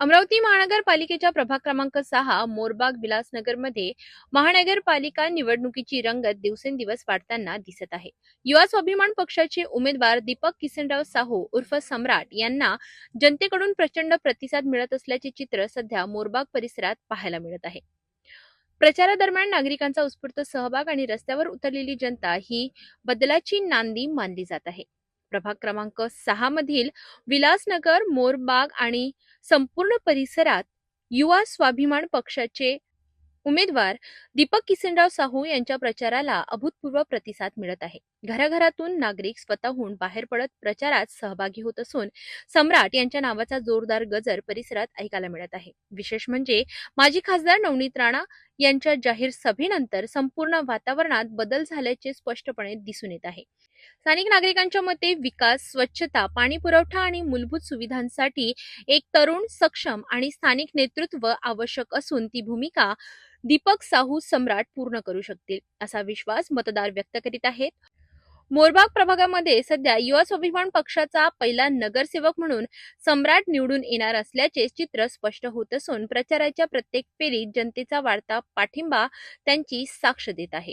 अमरावती महानगरपालिकेच्या प्रभाग क्रमांक सहा मोरबाग विलासनगरमध्ये महानगरपालिका निवडणुकीची रंगत दिवसेंदिवस वाढताना दिसत आहे. युवा स्वाभिमान पक्षाचे उमेदवार दीपक किसनराव साहू उर्फ सम्राट यांना जनतेकडून प्रचंड प्रतिसाद मिळत असल्याचे चित्र सध्या मोरबाग परिसरात पाहायला मिळत आहे. प्रचारादरम्यान नागरिकांचा उत्स्फूर्त सहभाग आणि रस्त्यावर उतरलेली जनता ही बदलाची नांदी मानली जात आहे. प्रभाग क्रमांक सहा मधील विलासनगर मोरबाग आणि संपूर्ण परिसरात युवा स्वाभिमान पक्षाचे उमेदवार दीपक किसनराव साहू यांच्या प्रचाराला अभूतपूर्व प्रतिसाद मिळत आहे. घराघरातून नागरिक स्वतःहून बाहेर पडत प्रचारात सहभागी होत असून सम्राट यांच्या नावाचा जोरदार गजर परिसरात ऐकायला मिळत आहे. विशेष म्हणजे माजी खासदार नवनीत राणा यांच्या जाहीर सभेनंतर संपूर्ण वातावरणात बदल झाल्याचे स्पष्टपणे दिसून येत आहे. स्थानिक नागरिकांच्या मते विकास स्वच्छता पाणी पुरवठा आणि मूलभूत सुविधांसाठी एक तरुण सक्षम आणि स्थानिक नेतृत्व आवश्यक असून ती भूमिका दीपक साहू सम्राट पूर्ण करू शकतील असा विश्वास मतदार व्यक्त करीत आहेत. मोरबाग प्रभागामध्ये सध्या युवा स्वाभिमान पक्षाचा पहिला नगरसेवक म्हणून सम्राट निवडून येणार असल्याचे चित्र स्पष्ट होत असून प्रचाराच्या प्रत्येक फेरीत जनतेचा वाढता पाठिंबा त्यांची साक्ष देत आहे.